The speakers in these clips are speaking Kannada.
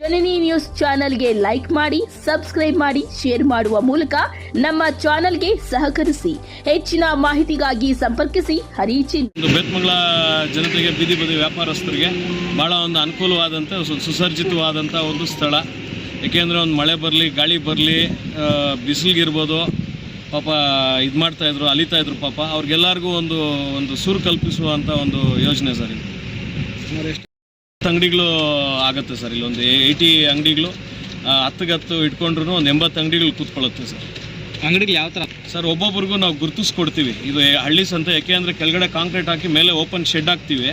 ಜನನಿ ನ್ಯೂಸ್ ಚಾನೆಲ್ಗೆ ಲೈಕ್ ಮಾಡಿ ಸಬ್ಸ್ಕ್ರೈಬ್ ಮಾಡಿ ಶೇರ್ ಮಾಡುವ ಮೂಲಕ ನಮ್ಮ ಚಾನೆಲ್ಗೆ ಸಹಕರಿಸಿ. ಹೆಚ್ಚಿನ ಮಾಹಿತಿಗಾಗಿ ಸಂಪರ್ಕಿಸಿ. ಹರಿಚಿನ್. ಒಂದು ಜನತೆಗೆ ಬೀದಿ ಬದಿ ವ್ಯಾಪಾರಸ್ಥರಿಗೆ ಬಹಳ ಒಂದು ಅನುಕೂಲವಾದಂಥ ಸುಸರ್ಜಿತವಾದಂಥ ಒಂದು ಸ್ಥಳ. ಏಕೆಂದರೆ ಒಂದು ಮಳೆ ಬರಲಿ ಗಾಳಿ ಬರಲಿ ಬಿಸಿಲಿಗಿರ್ಬೋದು ಪಾಪ ಇದು ಮಾಡ್ತಾಯಿದ್ರು ಅಲಿತಾಯಿದ್ರು ಪಾಪ ಅವ್ರಿಗೆಲ್ಲರಿಗೂ ಒಂದು ಒಂದು ಸೂರು ಕಲ್ಪಿಸುವಂಥ ಒಂದು ಯೋಜನೆ ಸರ್ ಇದು. ಹತ್ತು ಅಂಗಡಿಗಳು ಆಗುತ್ತೆ ಸರ್. ಇಲ್ಲೊಂದು ಏಯ್ಟಿ ಅಂಗಡಿಗಳು ಹತ್ತಿಗೆ ಹತ್ತು ಇಟ್ಕೊಂಡ್ರು ಒಂದು ಎಂಬತ್ತು ಅಂಗಡಿಗಳು ಕೂತ್ಕೊಳ್ಳುತ್ತೆ ಸರ್. ಅಂಗಡಿಗಳು ಯಾವ ಥರ ಸರ್ ಒಬ್ಬೊಬ್ರಿಗೂ ನಾವು ಗುರುತಿಸ್ಕೊಡ್ತೀವಿ. ಇದು ಹಳ್ಳಿ ಸಂತೆ ಯಾಕೆ ಅಂದರೆ ಕೆಳಗಡೆ ಕಾಂಕ್ರೀಟ್ ಹಾಕಿ ಮೇಲೆ ಓಪನ್ ಶೆಡ್ ಹಾಕ್ತೀವಿ.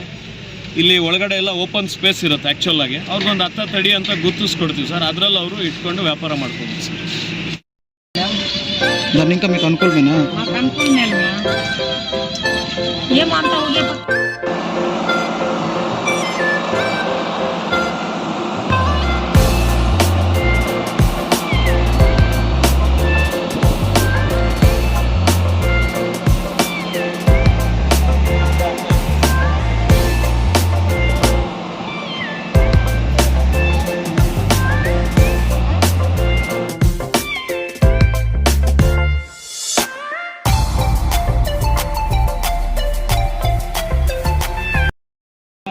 ಇಲ್ಲಿ ಒಳಗಡೆ ಎಲ್ಲ ಓಪನ್ ಸ್ಪೇಸ್ ಇರುತ್ತೆ ಆ್ಯಕ್ಚುಲ್ ಆಗಿ. ಅವ್ರಿಗೊಂದು ಹತ್ತ ತಡಿ ಅಂತ ಗುರುತಿಸ್ಕೊಡ್ತೀವಿ ಸರ್. ಅದರಲ್ಲಿ ಅವರು ಇಟ್ಕೊಂಡು ವ್ಯಾಪಾರ ಮಾಡ್ಕೊಬೋದು ಸರ್. దాని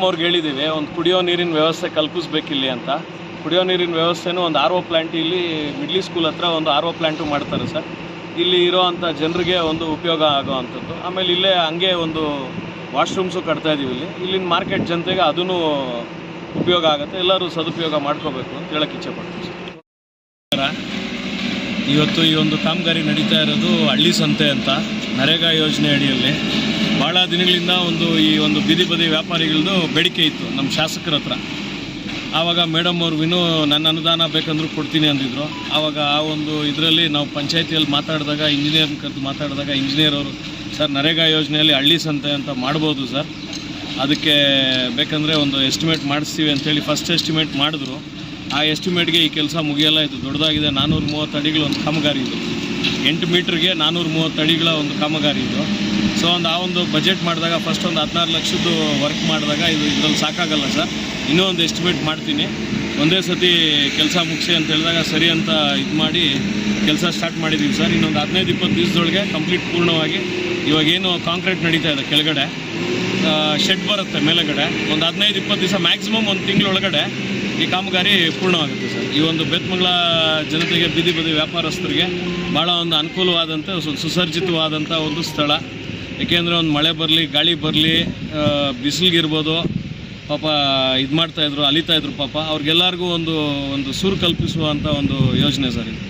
ಅವ್ರಿಗೆ ಹೇಳಿದ್ದೀವಿ ಒಂದು ಕುಡಿಯೋ ನೀರಿನ ವ್ಯವಸ್ಥೆ ಕಲ್ಪಿಸ್ಬೇಕಿಲ್ಲಿ ಅಂತ. ಕುಡಿಯೋ ನೀರಿನ ವ್ಯವಸ್ಥೆನೂ ಒಂದು ಆರ್ ಒ ಪ್ಲ್ಯಾಂಟ್ ಇಲ್ಲಿ ಮಿಡ್ಲಿ ಸ್ಕೂಲ್ ಹತ್ರ ಒಂದು ಆರ್ ಒ ಪ್ಲ್ಯಾಂಟು ಮಾಡ್ತಾರೆ ಸರ್. ಇಲ್ಲಿ ಇರೋವಂಥ ಜನರಿಗೆ ಒಂದು ಉಪಯೋಗ ಆಗೋ ಅಂಥದ್ದು ಆಮೇಲೆ ಇಲ್ಲೇ ಹಂಗೆ ಒಂದು ವಾಶ್ರೂಮ್ಸು ಕಟ್ತಾ ಇದೀವಿ ಇಲ್ಲಿ. ಇಲ್ಲಿನ ಮಾರ್ಕೆಟ್ ಜನತೆಗೆ ಅದೂ ಉಪಯೋಗ ಆಗುತ್ತೆ. ಎಲ್ಲರೂ ಸದುಪಯೋಗ ಮಾಡ್ಕೋಬೇಕು ಅಂತ ಹೇಳಕ್ಕೆ ಇಚ್ಛೆಪಡ್ತೀವಿ ಸರ್. ಇವತ್ತು ಈ ಒಂದು ಕಾಮಗಾರಿ ನಡೀತಾ ಇರೋದು ಹಳ್ಳಿ ಸಂತೆ ಅಂತ, ನರೇಗಾ ಯೋಜನೆ ಅಡಿಯಲ್ಲಿ. ಭಾಳ ದಿನಗಳಿಂದ ಒಂದು ಈ ಒಂದು ಬೀದಿ ಬದಿ ವ್ಯಾಪಾರಿಗಳದ್ದು ಬೇಡಿಕೆ ಇತ್ತು ನಮ್ಮ ಶಾಸಕರ ಹತ್ರ. ಆವಾಗ ಮೇಡಮ್ ಅವ್ರು ವಿನು ನನ್ನ ಅನುದಾನ ಬೇಕಂದ್ರೂ ಕೊಡ್ತೀನಿ ಅಂದಿದ್ರು. ಆವಾಗ ಆ ಒಂದು ಇದರಲ್ಲಿ ನಾವು ಪಂಚಾಯತಿಯಲ್ಲಿ ಮಾತಾಡಿದಾಗ ಇಂಜಿನಿಯರ್ ಕರೆದು ಮಾತಾಡಿದಾಗ ಇಂಜಿನಿಯರ್ ಅವರು, ಸರ್, ನರೇಗಾ ಯೋಜನೆಯಲ್ಲಿ ಹಳ್ಳಿ ಸಂತೆ ಅಂತ ಮಾಡ್ಬೋದು ಸರ್. ಅದಕ್ಕೆ ಬೇಕಂದರೆ ಒಂದು ಎಸ್ಟಿಮೇಟ್ ಮಾಡಿಸ್ತೀವಿ ಅಂಥೇಳಿ ಫಸ್ಟ್ ಎಸ್ಟಿಮೇಟ್ ಮಾಡಿದ್ರು. ಆ ಎಸ್ಟಿಮೇಟ್ಗೆ ಈ ಕೆಲಸ ಮುಗಿಯಲ್ಲ ಇದು ದೊಡ್ಡದಾಗಿದೆ. ನಾನ್ನೂರು ಮೂವತ್ತು ಅಡಿಗಳ ಒಂದು ಕಾಮಗಾರಿ ಇದು. ಎಂಟು ಮೀಟ್ರಿಗೆ ನಾನ್ನೂರು ಮೂವತ್ತು ಅಡಿಗಳ ಒಂದು ಕಾಮಗಾರಿ ಇದು. ಸೊ ಒಂದು ಆ ಒಂದು ಬಜೆಟ್ ಮಾಡಿದಾಗ ಫಸ್ಟ್ ಒಂದು ಹದಿನಾರು ಲಕ್ಷದ್ದು ವರ್ಕ್ ಮಾಡಿದಾಗ ಇದು ಇದ್ರಲ್ಲಿ ಸಾಕಾಗಲ್ಲ ಸರ್ ಇನ್ನೂ ಒಂದು ಎಸ್ಟಿಮೇಟ್ ಮಾಡ್ತೀನಿ. ಒಂದೇ ಸತಿ ಕೆಲಸ ಮುಗಿಸಿ ಅಂತ ಹೇಳಿದಾಗ ಸರಿ ಅಂತ ಇದು ಮಾಡಿ ಕೆಲಸ ಸ್ಟಾರ್ಟ್ ಮಾಡಿದ್ದೀವಿ ಸರ್ ಇನ್ನೊಂದು ಹದಿನೈದು ಇಪ್ಪತ್ತು ದಿವಸದೊಳಗೆ ಕಂಪ್ಲೀಟ್ ಪೂರ್ಣವಾಗಿ ಇವಾಗೇನು ಕಾಂಕ್ರೀಟ್ ನಡೀತಾ ಇದೆ ಕೆಳಗಡೆ. ಶೆಡ್ ಬರುತ್ತೆ ಮೇಲುಗಡೆ. ಒಂದು ಹದಿನೈದು ಇಪ್ಪತ್ತು ದಿವಸ ಮ್ಯಾಕ್ಸಿಮಮ್ ಒಂದು ತಿಂಗಳೊಳಗಡೆ ಈ ಕಾಮಗಾರಿ ಪೂರ್ಣವಾಗುತ್ತೆ ಸರ್ ಈ ಒಂದು ಬೆತ್ಮಗಳ ಜನತೆಗೆ ಬೀದಿ ಬದಿ ವ್ಯಾಪಾರಸ್ಥರಿಗೆ ಭಾಳ ಒಂದು ಅನುಕೂಲವಾದಂಥ ಸುಸರ್ಜಿತವಾದಂಥ ಒಂದು ಸ್ಥಳ. ಏಕೆಂದರೆ ಒಂದು ಮಳೆ ಬರಲಿ, ಗಾಳಿ ಬರಲಿ ಬಿಸಿಲಿಗಿರ್ಬೋದು, ಪಾಪ ಇದು ಮಾಡ್ತಾಯಿದ್ರು ಅಲಿತಾಯಿದ್ರು ಪಾಪ, ಅವ್ರಿಗೆಲ್ಲರಿಗೂ ಒಂದು ಒಂದು ಸೂರು ಕಲ್ಪಿಸುವಂಥ ಒಂದು ಯೋಜನೆ ಸರ್ ಇದು.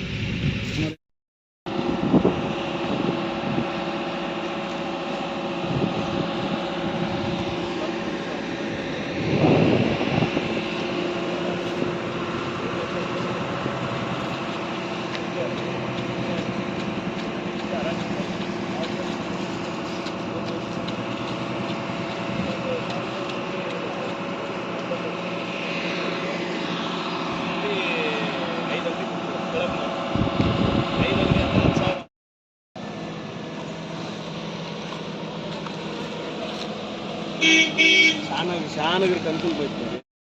చాలా చాలా కనుక్కుని పోయింది.